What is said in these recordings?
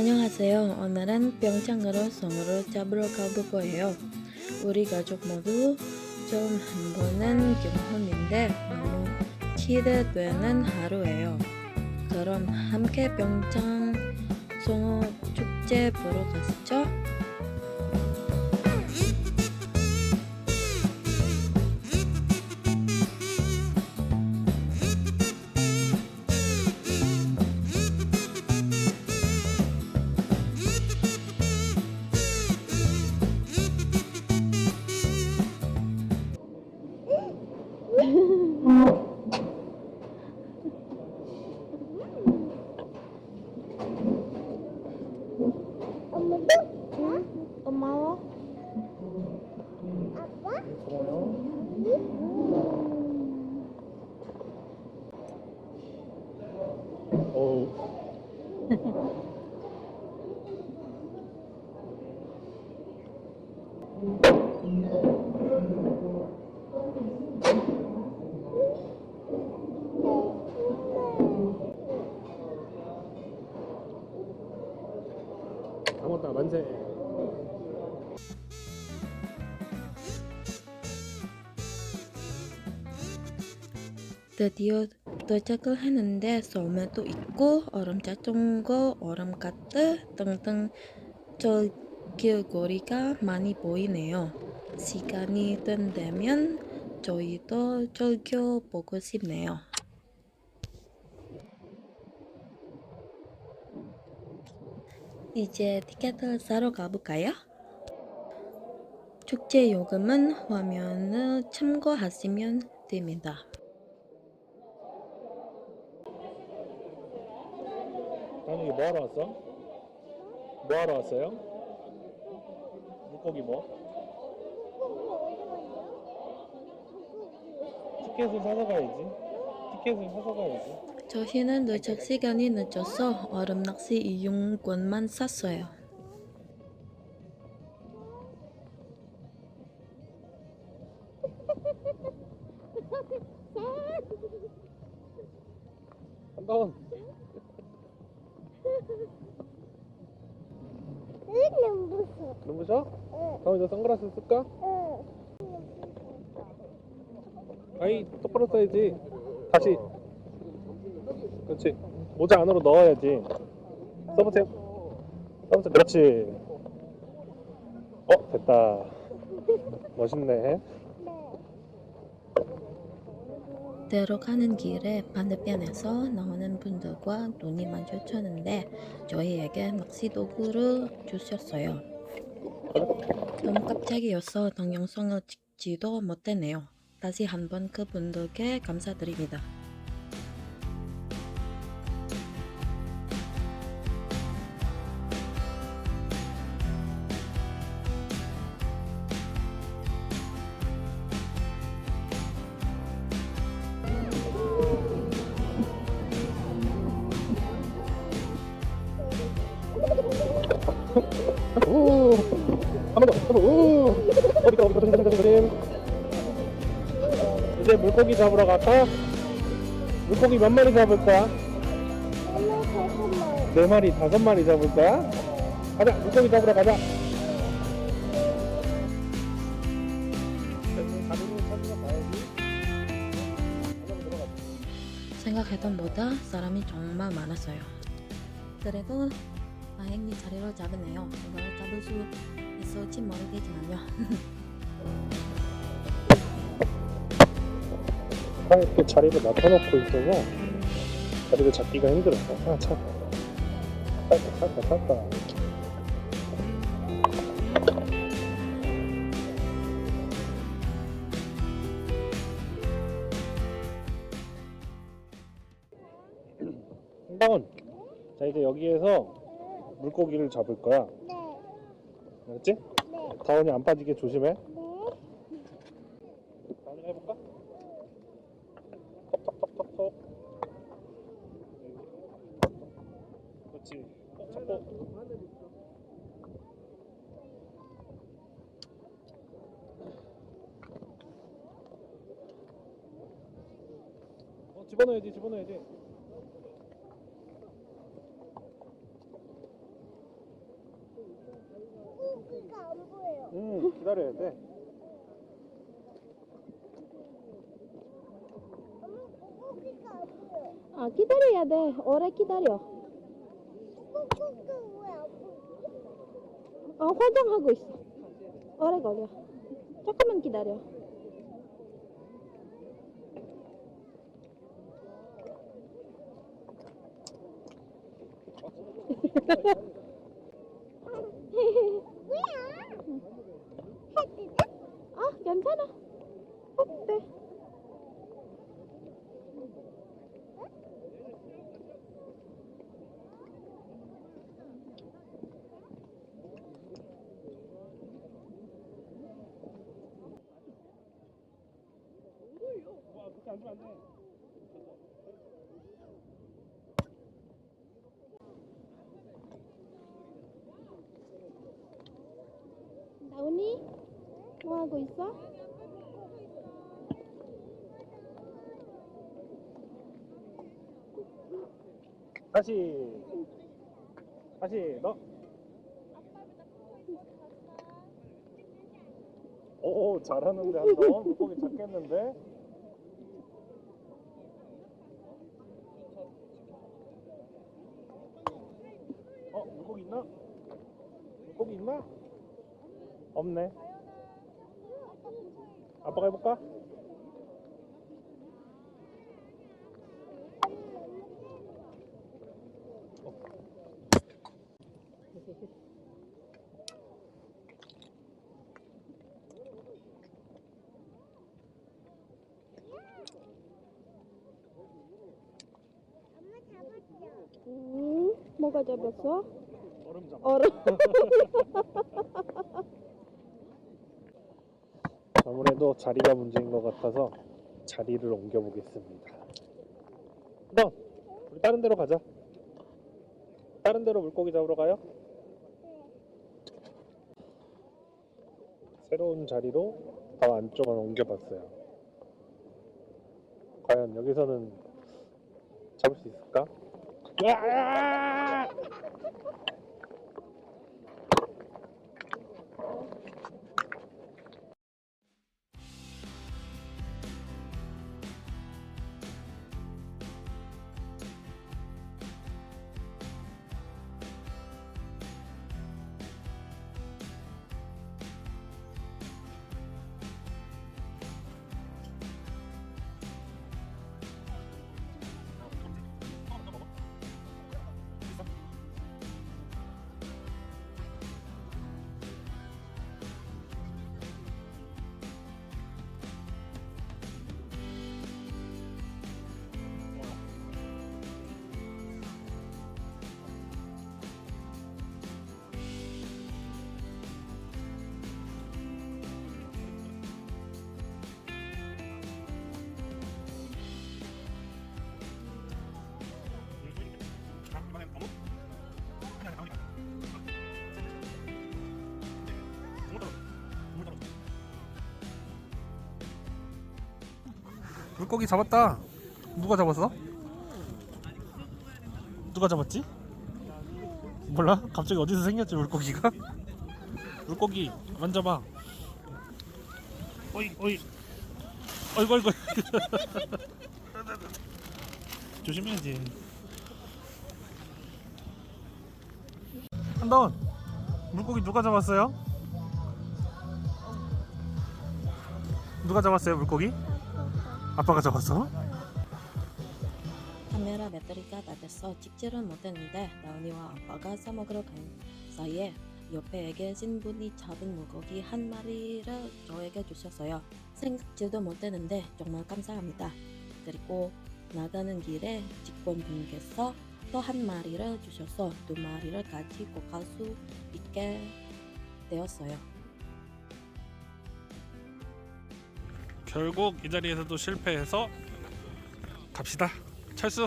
안녕하세요. 오늘은 병창으로 송어를 잡으러 가볼 거예요. 우리 가족 모두 처음 해보는 경험인데 너무 기대되는 하루예요. 그럼 함께 병창 송어 축제 보러 가시죠. 엄마도? 응? 고마워. 아빠? 어우. 만세. 드디어 도착을 했는데 소매도 있고 얼음 자전거, 얼음 카트 등등 절길거리가 많이 보이네요. 시간이 된다면 저희도 즐겨보고 싶네요. 이제 티켓을 사러 가볼까요? 축제 요금은 화면을 참고하시면 됩니다. 나는 이게 뭐 하러 왔어? 뭐 하러 왔어요? 물고기 뭐? 티켓을 사서 가야지. 티켓을 사서 가야지. 저희는 도착 시간이 늦어서 얼음 낚시 이용권만 샀어요. 한번 응, 무서워. 눈부셔? 응, 다음에 저 선글라스 쓸까? 응. 아이 똑바로 써야지. 다시. 그렇지. 모자 안으로 넣어야지. 써보세요. 써보세요. 그렇지. 어 됐다. 멋있네. 네. 들어가는 길에 반대편에서 나오는 분들과 눈이 마주쳤는데 저희에게 낚시 도구를 주셨어요. 너무 깜짝이어서 동영상을 찍지도 못했네요. 다시 한번 그분들께 감사드립니다. 어디가 어디가 조심 조심 조심. 이제 물고기 잡으러 갈까? 물고기 몇 마리 잡을 거야? 네 마리, 다섯 마리 잡을 거야? 가자, 물고기 잡으러 가자. 생각했던 보다 사람이 정말 많았어요. 그래도 다행히 자리를 잡았네요. 이걸 잡을 수 있을지 모르겠지만요. 아, 이렇게 자리를 맡아놓고 있어서 자리를 잡기가 힘들었어. 아, 참. 찾다, 찾다, 찾다. 한방은 자 이제 여기에서 물고기를 잡을 거야. 네, 알았지? 네, 다원이 안 빠지게 조심해. 네. 다원이 해볼까? 톡톡톡톡톡. 그렇지. 꼭 잡고. 어, 집어넣어야지, 집어넣어야지. 기다려야 돼. 아 기다려야 돼. 오래 기다려. 어 화장하고 있어. 오래 걸려. 조금만 기다려. 뭐야? 해뜨다? 아 괜찮아. 안돼 나오니? 뭐 하고 있어? 다시 다시 너 오 잘하는데 한번 물고기 잡겠는데 어 물고기 있나? 물고기 있나? 없네 아빠가 해볼까? 엄마 잡았죠? 음, 뭐가 잡혔어? 얼음 잡아 얼음. 아무래도 자리가 문제인 것 같아서 자리를 옮겨 보겠습니다. 너 우리 다른 데로 가자. 다른 데로 물고기 잡으러 가요? 새로운 자리로 더 안쪽을 옮겨봤어요. 과연 여기서는 잡을 수 있을까? 으아! 물고기 잡았다. 누가 잡았어? 누가 잡았지? 몰라? 갑자기 어디서 생겼지 물고기가? 물고기 만져봐. 어이 어이. 어이구 어이구. 조심해야지. 한다운. 물고기 누가 잡았어요? 누가 잡았어요 물고기? 아빠가 잡았어? 카메라 배터리가 다 돼서 찍지를 못했는데 나은이와 아빠가 싸먹으러 간 사이에 옆에 계신 분이 잡은 물고기 한 마리를 저에게 주셨어요. 생각지도 못했는데 정말 감사합니다. 그리고 나가는 길에 직원분께서 또 한 마리를 주셔서 두 마리를 가지고 갈수 있게 되었어요. 결국 이 자리에서도 실패해서 갑시다. 철수.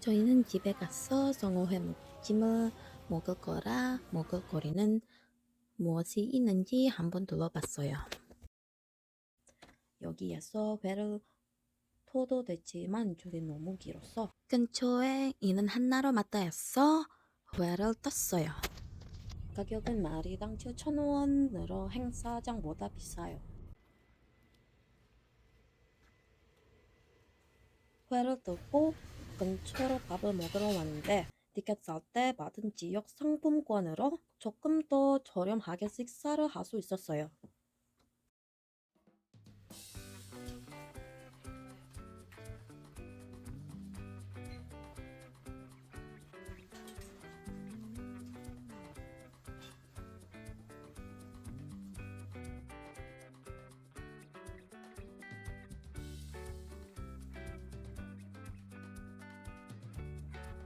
저희는 집에 가서 성어회 먹지만 먹을 거라 먹을 거리는 무엇이 있는지 한번 둘러봤어요. 여기에서 회를 토도 됐지만 줄이 너무 길어서 근처에 있는 한나로 마다에서 회를 떴어요. 가격은 마리당 7,000원으로 행사장보다 비싸요. 회를 뜨고 근처로 밥을 먹으러 왔는데 티켓 살 때 받은 지역 상품권으로 조금 더 저렴하게 식사를 할 수 있었어요.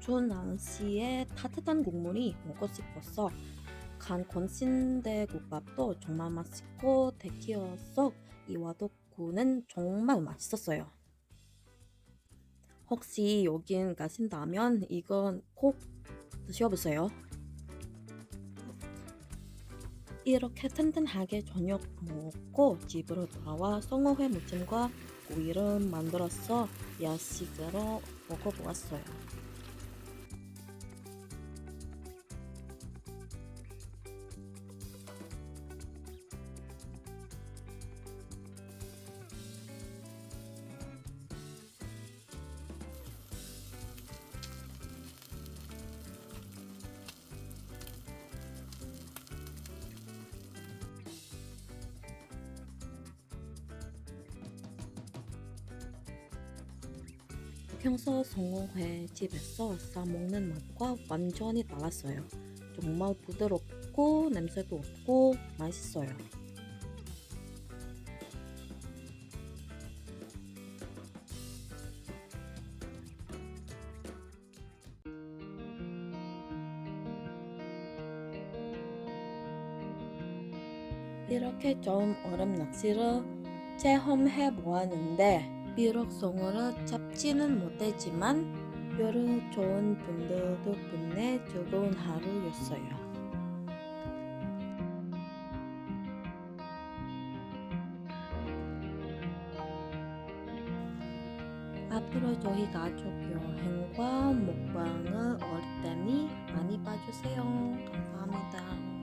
좋은 날씨에 따뜻한 국물이 먹고 싶어서 간 권신대 국밥도 정말 맛있고 대키어서 이와도구는 정말 맛있었어요. 혹시 여긴 가신다면 이건 꼭 드셔보세요. 이렇게 튼튼하게 저녁 먹고 집으로 돌아와 송어회 무침과 고기를 만들어서 야식으로 먹어보았어요. 평소 송어회 집에서 싸먹는 맛과 완전히 달랐어요. 정말 부드럽고 냄새도 없고 맛있어요. 이렇게 좀 얼음 낚시를 체험해 보았는데 비록 송어를 잡지는 못했지만 여름 좋은 분들 덕분에 즐거운 하루였어요. 앞으로 저희 가족 여행과 먹방을 어릴 때니 많이 봐주세요. 감사합니다.